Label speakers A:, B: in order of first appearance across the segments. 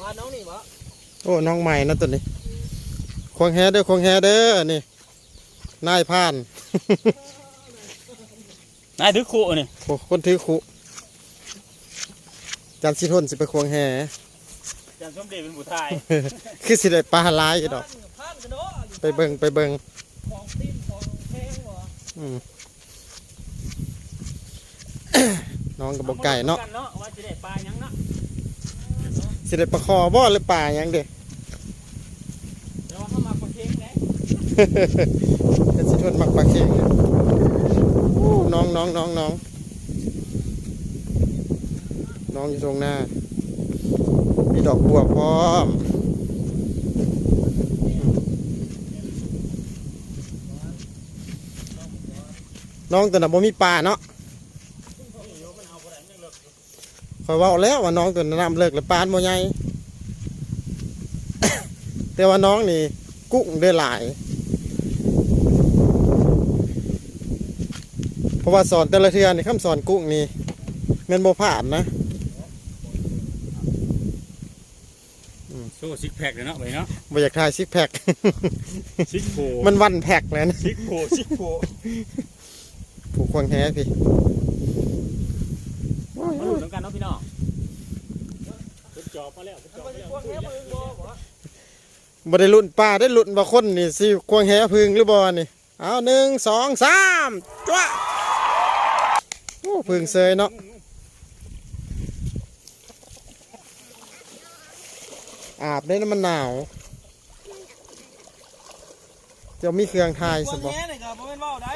A: ว่าน้องนี่บ่
B: โอ้น้องใหม่นะตัวนี้ควงแฮเด้อควงแฮเด้อนี่นายพราน
C: นายถือคู่นี่
B: โอ้คนถือขุจันสิทนสิไปควงแฮ
C: จันสมเด็จเป็นผู้ทาย
B: คือสิได้ปลาหลายอยู่ดอก
A: พานกันเนาะ
B: ไปเบิงไปเบิง
A: ของตีนของแพงบ่
B: อืมน้องกับบกไก่เนาะ
C: เนาะว่าจะได้ปลาหยังเนาะ
B: สิได้ปลาคอบ่หรือปลาหยังเด้
C: แต่ว่าเขามาประเคนไง
B: จันสิทนมักปลาเค็งเนี่ยโอ้น้องน้องน้องน้องน้องอยู่ตรงหน้า มีดอกบัวพร้อม น้องตัวนั้นบ่มีปลาเนาะ คอยเว่าแล้วว่าน้องตัวนั้นน้ำเลิกแล้วปลาบ่ใหญ่แต่ว่าน้องนี่กุ้งได้หลาย เพราะว่าสอนแต่ละเทือนี่คำสอนกุ้งนี่แม่นบ่ผ่านนะ
C: สู้ซิกแพคเลยเนาะไปเนาะ
B: บ่อยากทายซิกแพค
C: ซิกโค
B: มันวันแพคแล้วนะ
C: ซิกโคซิกโค
B: ผูกควงแฮพี่
C: มาดูน้ำกันเนาะพี่น้องเป็นจอบมาแล้วเป็นจอบ
A: มัน
C: มา
A: จะ
C: แล้ว
A: พวกแค่มือบ่บ่
B: บ่ได้ลุ้นปลาได้ลุ้นว่าคนนี่สิควงแฮพึ่งหรือบ่นี่เอาหนึ่งสองสามจ้วะโอ้พึ่งเซยเนาะอาบได้น้ำมันหนาวจะมีเครื่องทาย
A: พว
B: สิ
A: ก
B: บ่
A: แง่นี่ก็บ่แม่นเว้าได้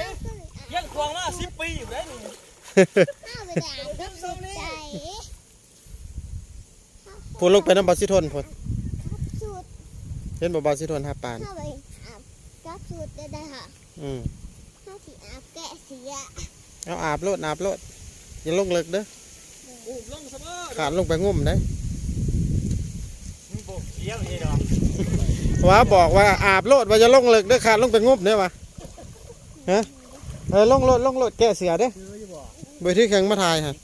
A: ยังควงมา10ปีอยู่ได้นี่
D: ข้าวไปด่าก็สนใจ
B: พูดลงไปน้ำบาสิทนพูด
D: สูตร
B: เห็นบ่บาสิทนหาปาน
D: ข้าวไปอาบกับสูตรได้ได้ค่ะ
B: อืม
D: ข้าวสีอาบแกะเสีย
B: เอาอาบโลดอาบโลดอย่าลงเลิกเด้อ
A: อูบลงซะบ่
B: ขาดลงไปงุ่มได้
C: มึงโบกเสียงเองดอก
B: ว่าบอกว่าอาบโลดว่าจะลงเลิกเด้อขาดลงไปงุ่มเด้อวะฮะเออลงโลดลงโลดแกะเสือเด้อ เบอร์ที่แข็งมาทายฮะ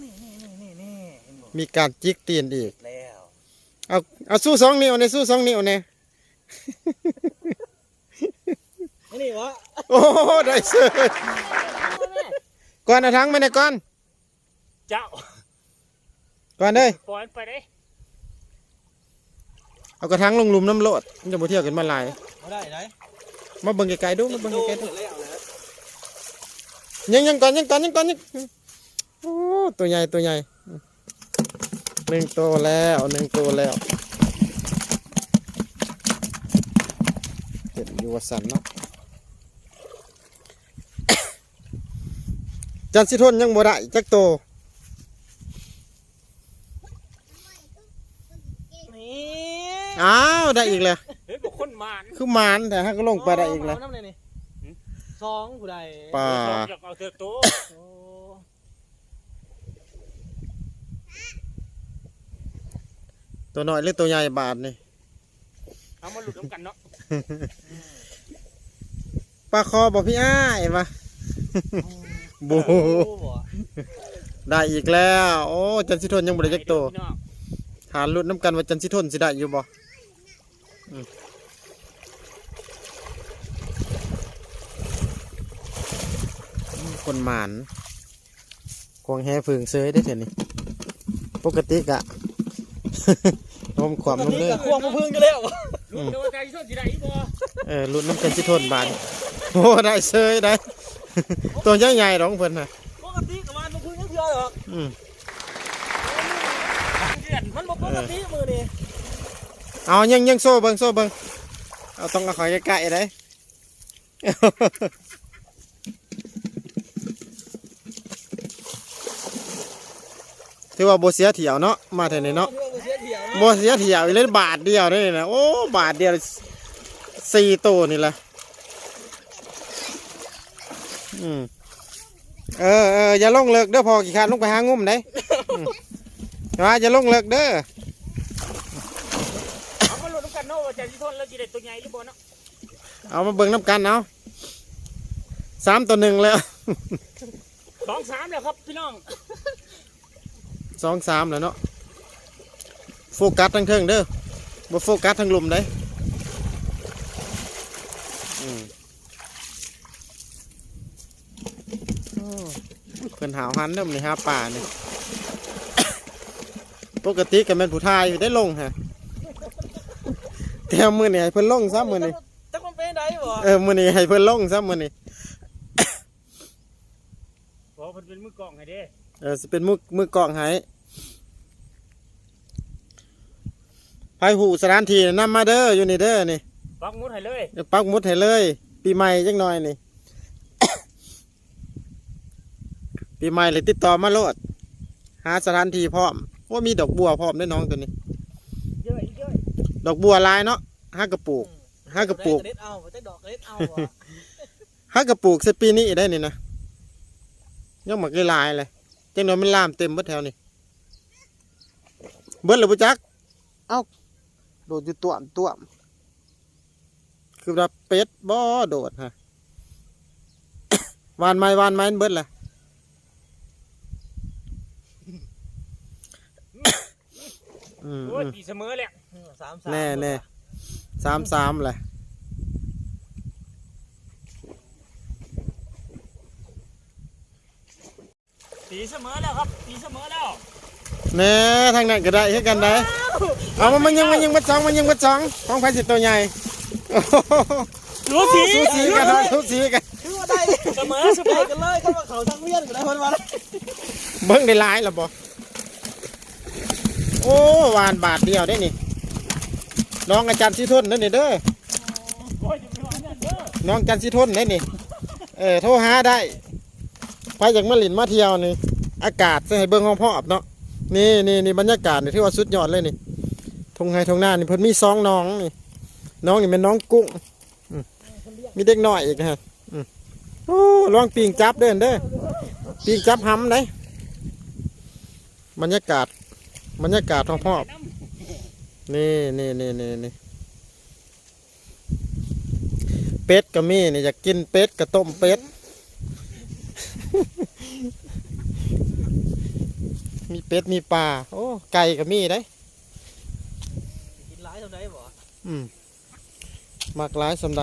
A: นี่นี่นี่นี่เห็นบ่
B: มีการจิกตีนอีก
A: แล้ว
B: เอาเอาสู้สองนิ้วเนี่ยสู้สองนิ้วเนี่ย
A: อันนี้วะ
B: โอ้โหได้เสือก่อนเอาทั้งมาเนี่ยก่อน
C: เจ้า
B: ก่อนเด้ย
C: ปล่อยมันไปเด้
B: เอากระทั้งลงหลุมน้ำโลดมันจะบ่เที่ยวกันมาหลาย
A: บ่ได้ได้
B: มาเบิ่งไกลๆดูมาเบิ่งไกลๆ
A: โต
B: ดู
A: แล้วนะ
B: ยังยังก่อนยังก่อนยังก่อนยังโอ้ตัวใหญ่ตัวใหญ่หนึ่งตัวแล้วหนึ่งตัวแล้วเห็นอยู่ว่าสันเนาะจันสิทนยังบ่ได้จักโตว
A: นี่
B: อ้าวได้อีกแล้ว
C: เฮ้ยบอกคนมาน
B: คือหมานแต่ฮะก็ลงไปได้อีกแล้ว
A: เาน้ำเลยนี่ สองผู้ใด
B: ปลา
C: อยากเอาเถอะโต
A: โอ้
B: ตัวน้อยหรือตัวใหญ่บาทนี่
C: เอามาหลุดน้ำกันเนาะ
B: ปลาคอบอกพี่อ้ายมาโบ
A: โอ้บ่
B: ได้อีกแล้ว โอ้จันสิทนยังบ่ได้จักโตว
C: พี่น้อง
B: หาลุ้นน้ำกันว่าจันสิทนสิได้อยู่บ่อืม คนหมานควงแห่ฝึงเซยได้เถอะนี่ปกติกะลมความลงเลย
A: ปกติก็ควงมาพึ่งอยู่แล้ว
C: ลุงเดี๋ยวว่าใจช่วยสิได้อีกบ่
B: เออลุ้นน้ำจันสิทนบานโอ้ได้เซยได้ ตัวใหญ่ๆหรองเพิ่นน่ะ
A: ปกติก็มันมาพึ่งยังเทื่อหรอก
B: อืม
C: เดือน
A: มันบ่ปกติมือนี่
B: เอายังยังโซ่เบิ่งโซ่เบิ่งเอาต้องเอาเขอยใกล้ๆได้ ถือว่าบ่เสียเที่ยวเนาะมาเท่านี้เนาะ
A: เทื่อก็เสียเที่ยวนะ
B: บ่เสียเที่ยวอีเลยบาทเดียวนี่นะโอ้บาทเดียวสี่ตัวนี่ละอืมเออเอออย่าลงเลิกเด้อพอกี่ขาดลงไปหางุ่มได้อืมว่าอย่าลงเลิกเด้อ
C: เอามาหลุดน้ำกันเนาะว่าใจสิทนแล้วสิได้ตัวใหญ่หรือบ่เนาะ
B: เอามาเบิ่งน้ำกันเอาสามตัวหนึ่งแล้ว
C: สองสามแล้วครับพี่น้อง
B: สองสามแล้วเนาะโฟกัสทั้งเทิงเด้อบ่โฟกัสทั้งลมได้อืมโอ้เพิ่นหาวหันเด้อมนี่ฮะป่านี่ปกติก็แม่นผู้ทายอยู่ได้ลงฮะแต่มื้อนี้ให้เพิ่นลงซะมื้อนี้
A: จักมันเป็นไดบ่
B: เออมื้อนี้ให้เพิ่นลงซะมื้อนี้
C: บอกมันเป็นมือกล่องให้เด้
B: เออสิเป็นมือมือกล้องให้ไผหูสถานที่นำมาเด้ออยู่นี่เด้อนี่
C: ปักหมุดให้เลย
B: เดี๋ยวปักหมุดให้เลย ปีใหม่จังหน่อยนี่ ปีใหม่เลยติดต่อมาโลด หาสถานที่พร้อมว่ามีดอกบัวพร้อมได้อน้องตัวนี้
C: เยอะอีกเยอะ
B: ดอกบัวลายเนาะห้ากระปุกห้ากระปุก
A: เด็ดเอาจักดอกเด็ดเอาบ่
B: ห้ากระปุกเสปีนี้ได้นี่นะยังหมักลายเลย จังหน่อยมันลามเต็มเบิดแถวนี่เบิดเลยปุจัก เอ้า โดดอยู่ตัวมตัวมคือว่าเป็ดบ่โดดฮะวานไม้วานไม้มันเบิดละอืม
C: โอ้ย
B: อืม
C: ตีเสมอแหละ
A: สามสาม
B: แน่แน่สามสามแหละ
C: ตีเสมอแล้วครับตีเสมอแล้ว
B: แน่ทางนั้นก็ได้เฮ็ดกันได้เอามันมันยังมันยังมัดสองมันยังมัดสองของไผสิตัวใหญ่โอ้โห
C: รู้สี
B: สูสีกันเนาะสูสีกัน
A: คือว่าได้
C: เสมอเสม
A: ได้
C: อ
A: กันเลยคันว่าเขาทั้งเวียนก็ได้เพิ่นว่า
B: เบิ่งได้หลายแล้วบ่โอ้หวานบาทเดียวได้นี่น้องอาจารย์สิทนนั่นนี่เด้อ
C: โอ้ยจะไปว่าเนี่ยเด้อ
B: น้องอาจารย์สิทนได้นี่เออโทรหาได้ ไปจากมาหลินมาเที่ยวนี่ อากาศใส่ให้เบิ่งห้องพ่ออบเนาะนี่นี่นี่บรรยากาศนี่ที่ว่าสุดยอดเลยนี่ทงไฮทงหน้านี่เพิ่นมีสองน้องนี่น้องนี่เป็นน้องกุ้งมีเด็กน้อยอีกนะฮะโอ้ลองปิงจับเด้อเด้อปิงจับห้ำได้บรรยากาศบรรยากาศห้องพ่อบนี่นี่นี่นี่นี่เป็ดก็มีนี่อยากกินเป็ดกับต้มเป็ด มีเป็ด มีปลา โอ้ ไก่ก็มีได้
A: กินหลายเท่าใดบ่
B: อืมหมากหลายสำได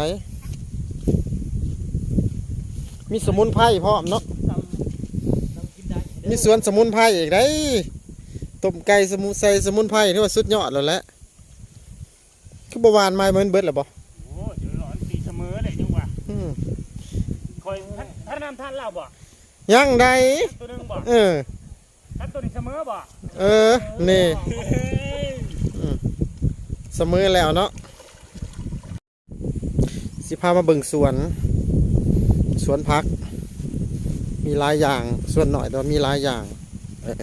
B: มีสมุนไพรพร้อมเนาะ
A: ตำตำกินได้
B: มีสวนสมุนไพรอีกได้ต้มไก่สมุนใส่สมุนไพรที่ว่าสุดยอดแล้วแหละ คือบหวานไม้เหมือนเบิดหรอบ่
C: โอ้ยเดี๋ยวร้อนตีเสมอเลยจังหวะ
B: อืม
C: คอยท่านท่านนำท่านเล่าบ่
B: ยังได
C: ตัวหนึงบ่
B: เออ
C: อบ่
B: เออ นี่
C: เฮ้ย
B: เสมอแล้วเนาะ สิพามาเบิ่งสวน สวนพัก มีหลายอย่าง ส่วนหน่อยแต่ว่ามีหลายอย่างเออ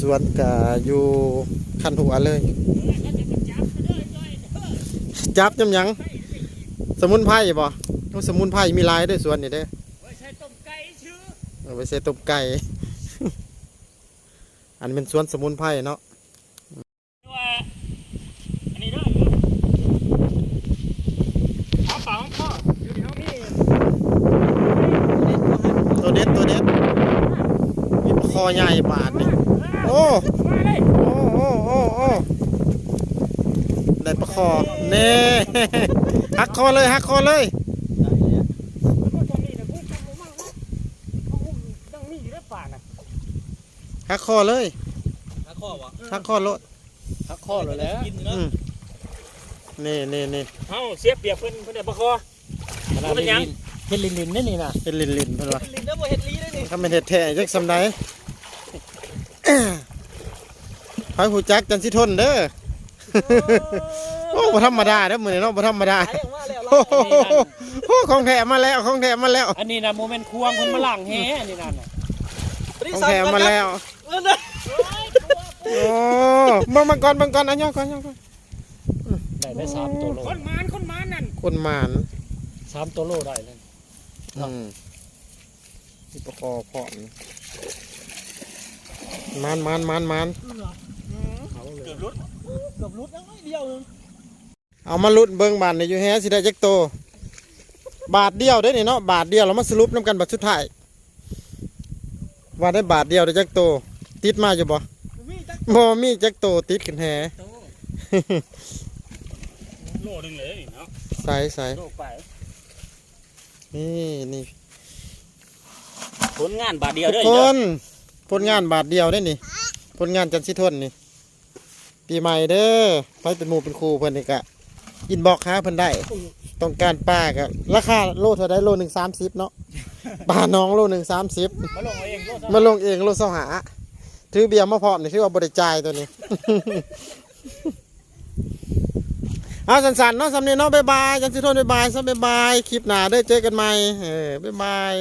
B: สวนกะอยู่คันหัวเลย จับจำหยัง สมุนไพรบ่โอ้สมุนไพรมีหลายด้วยสวนนี่เด้อ
C: ไว้ใช้ต้มไก่ชื่อ
B: เอาไปใส่ต้มไก่ อันเป็นสวนสมุนไพรเนาะ
C: ว่าอันนี้เด้อเอาเปล่าของพ่ออยู่ที่ห้องนี่
B: ตัวเด็ดตัวเด็ดมีคอใหญ่บาทนี่โอ้
C: มาเลย
B: โอ้โอ้โอ้โอ้ได้ปลาคอเน่หักคอเลยหักคอเลย
A: ได้เลยอะ
C: มันก็จะมีแต่พูดกันมากนะเขาอุ้มต้องมีอยู่ในป่าน่ะ
B: หักคอเลย
A: หาข้อบ่
B: หักคอโลด
A: หาข้อเลยแล้วกินเนาะ
B: อืมนี่นี่นี่
C: เฮาเสียเปรียบเพิ่นเพิ่นได้บ่คอบ่เป็นหยังเฮ็ดลินๆนี่นี่น่ะ
B: เป็นลินลินๆเพิ่นว่า
A: ลิ้นแล้วบ่เฮ็ดลีได้นี่
B: ถ้าเป็นเห็ดแท้จักสำไดพายหูจักจันสิทนเด้อโอ้บ่ธรรมดาเด้อมื้อนี้เนาะบ่ธรรมดา
A: หายออกมาแล้ว
B: โอ้โหโอ้ของแท้มาแล้วของแท้มาแล้ว
C: อันนี้น่ะโมเมนต์ควงเพิ่นมาล้างแฮอันนี้นั่นน่ะ
B: ของแท้มาแล้ว
A: เออนะ
B: โอ้บังมังกรบังกรอันย่อก่อนย่อก่อน
C: ได้ได้3ตัวโลคนมานคนมานนั่น
B: คนหมาน
C: 3ตัวโลได้เลย
B: อืมมีประคอพร้อมมานมานมานมาน
C: เกือบรุด
A: เกือบรุดแล้วเดียวนึง
B: เอามาลุ้นเบิ่งบาทนี่อยู่แฮสิได้จักโต บาทเดียวเด้อนี่เนาะบาทเดียวเรามาสรุปนํกันบัดสุดท้ายว่าได้บาทเดียวได้จักโต ติดมาอยู่บ่
A: มีจัก
B: บ่มีจักโตติดขึ้นแฮ
C: โตโลหนึงเลยเนาะ
B: ใส่ใส่
C: โลไป
B: นี่นี่
C: ผลงานบาทเดียว
B: ทุก
C: เด้อ
B: คนผลงานบาทเดียวได้นี่ผลงานจันทร์สิทนนี่ปีใหม่เด้อไปเป็นหมู่เป็นครูเพิ่นนี่กะอินบอกหาเพิ่นได้ต้องการป้ากะราคาโลเท่าไดโลหนึ่งสามสิบเนาะปลาน้องโลหนึ่งสามสิบ
C: มาลงเอาเองโล
B: มาลงเองโลเสาหา ถือเบียร์มาพร้อมนี่ถือว่าบริจายตัวนี้ เอาสันๆเนาะสำเนียงเนาะบายบายจันสิทนบายบายสบายบายคลิปหน้าได้เจอกันใหม่เออบายบาย